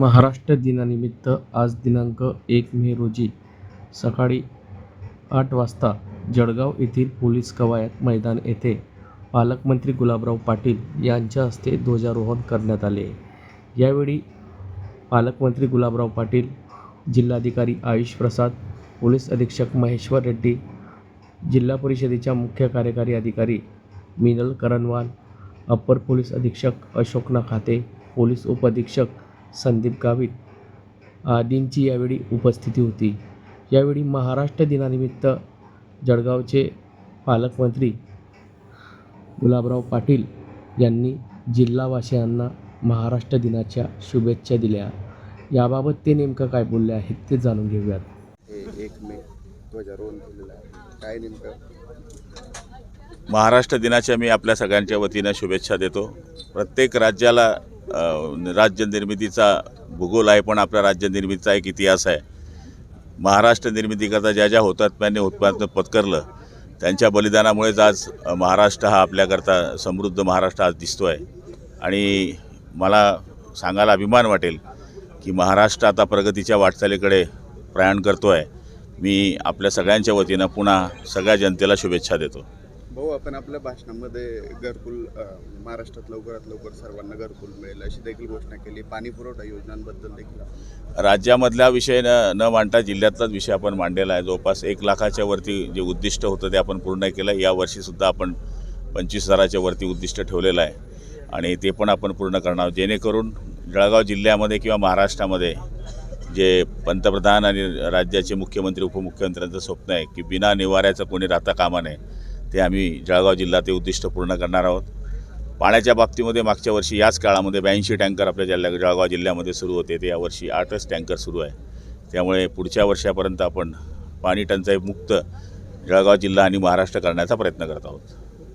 महाराष्ट्र दिनानिमित्त आज दिनांक एक मे रोजी सकाळी आठ वाजता जळगाव येथील पोलीस कवायत मैदान येथे पालकमंत्री गुलाबराव पाटील यांच्या हस्ते ध्वजारोहण करण्यात आले. यावेळी पालकमंत्री गुलाबराव पाटील जिल्हाधिकारी आयुष प्रसाद पोलीस अधीक्षक महेश्वर रेड्डी जिल्हा परिषदेच्या मुख्य कार्यकारी अधिकारी मिनल करणवाल अप्पर पोलीस अधीक्षक अशोक नखाते पोलीस उपअधीक्षक संदीप गावित आदींची यावेळी उपस्थिती होती. यावेळी महाराष्ट्र दिनानिमित्त जळगावचे पालकमंत्री गुलाबराव पाटील यांनी जिल्हावासियांना महाराष्ट्र दिनाच्या शुभेच्छा दिल्या. याबाबत ते नेमकं काय बोलले आहेत ते जाणून घेऊयात. हे एक मे ध्वजारोहण केलेलं आहे. काय नेमकं? महाराष्ट्र दिनाच्या मी आपल्या सगळ्यांच्या वतीनं शुभेच्छा देतो. प्रत्येक राज्याला राज्य निर्मितीचा भूगोल आहे पण आपल्या राज्य निर्मितीचा एक इतिहास आहे. महाराष्ट्र निर्मितीकरता ज्या ज्या हुतात्म्यांनी उत्पादन पत्करलं त्यांच्या बलिदानामुळेच आज महाराष्ट्र हा आपल्याकरता समृद्ध महाराष्ट्र आज दिसतो आहे आणि मला सांगायला अभिमान वाटेल की महाराष्ट्र आता प्रगतीच्या वाटचालीकडे प्रयाण करतो आहे मी आपल्या सगळ्यांच्या वतीनं पुन्हा सगळ्या जनतेला शुभेच्छा देतो. भाऊ आपण आपल्या भाषणामध्ये घरकुल महाराष्ट्रात लवकरात लवकर सर्वांना घरकुल मिळेल अशी देखील घोषणा केली. पाणी पुरवठा योजनांबद्दल देखील राज्यामधला विषय न न मांडता जिल्ह्यातलाच विषय आपण मांडलेला आहे. जवळपास एक लाखाच्या वरती जे उद्दिष्ट होतं ते आपण पूर्ण केलं. यावर्षीसुद्धा आपण पंचवीस हजाराच्या वरती उद्दिष्ट ठेवलेलं आहे. आणि ते पण आपण पूर्ण करणार आहोत. जेणेकरून जळगाव जिल्ह्यामध्ये किंवा महाराष्ट्रामध्ये जे पंतप्रधान आणि राज्याचे मुख्यमंत्री उपमुख्यमंत्र्यांचं स्वप्न आहे की बिना निवाऱ्याचं कोणी राहता कामा नये. ते आम्ही जळगाव जिल्हा ते उद्दिष्ट पूर्ण करणार आहोत. पाण्याच्या बाबतीमध्ये मागच्या वर्षी याच काळामध्ये ब्याऐंशी टँकर आपल्या जिल्ह्या जळगाव जिल्ह्यामध्ये सुरू होते. ते यावर्षी आठच टँकर सुरू आहे. त्यामुळे पुढच्या वर्षापर्यंत आपण पाणी टंचाई मुक्त जळगाव जिल्हा आणि महाराष्ट्र करण्याचा प्रयत्न करत आहोत.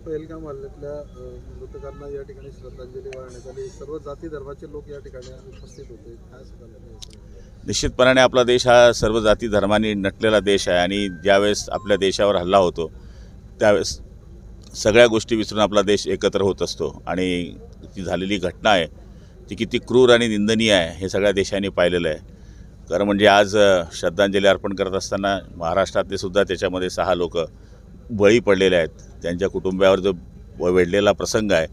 पहिलगाम हल्ल्यातल्या अ, मृतकांना या ठिकाणी श्रद्धांजली वाहण्यात आली. सर्व जाती धर्माचे लोक या ठिकाणी उपस्थित होते. काय सांगाल? तुम्ही याच्याबद्दल? निश्चितपणाने आपला देश हा सर्व जाती धर्मांनी नटलेला देश आहे आणि ज्यावेळेस आपल्या देशावर हल्ला होतो त्यावेळेस सगळ्या गोष्टी विसरून आपला देश एकत्र होत असतो. आणि ती झालेली घटना आहे ती किती क्रूर आणि निंदनीय आहे हे सगळ्या देशांनी पाहिलेलं आहे. खरं म्हणजे आज श्रद्धांजली अर्पण करत असताना महाराष्ट्रातले सुद्धा त्याच्यामध्ये सहा लोक बळी पडलेले आहेत. त्यांच्या कुटुंबावर जो वेढलेला प्रसंग आहे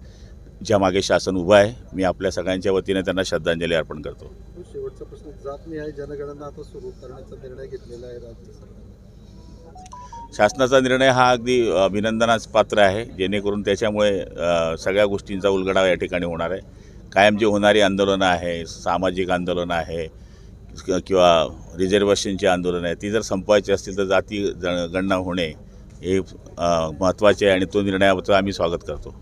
ज्यामागे शासन उभं आहे मी आपल्या सगळ्यांच्या वतीने त्यांना श्रद्धांजली अर्पण करतो. शेवटचा प्रश्न जात निहाय जनगणना आता सुरू करण्याचा निर्णय घेतलेला आहे राज्य सरकारने. शासनाचा निर्णय हा अगदी अभिनंदनास पात्र आहे. जेणेकरून त्याच्यामुळे सगळ्या गोष्टींचा उलगडा या ठिकाणी होणार आहे. कायम जी होणारी आंदोलनं आहे सामाजिक आंदोलनं आहे किंवा रिझर्वेशनची आंदोलनं आहे ती जर संपवायची असतील तर जाती ज- गणना होणे हे महत्त्वाचे आहे आणि तो निर्णयाचं आम्ही स्वागत करतो.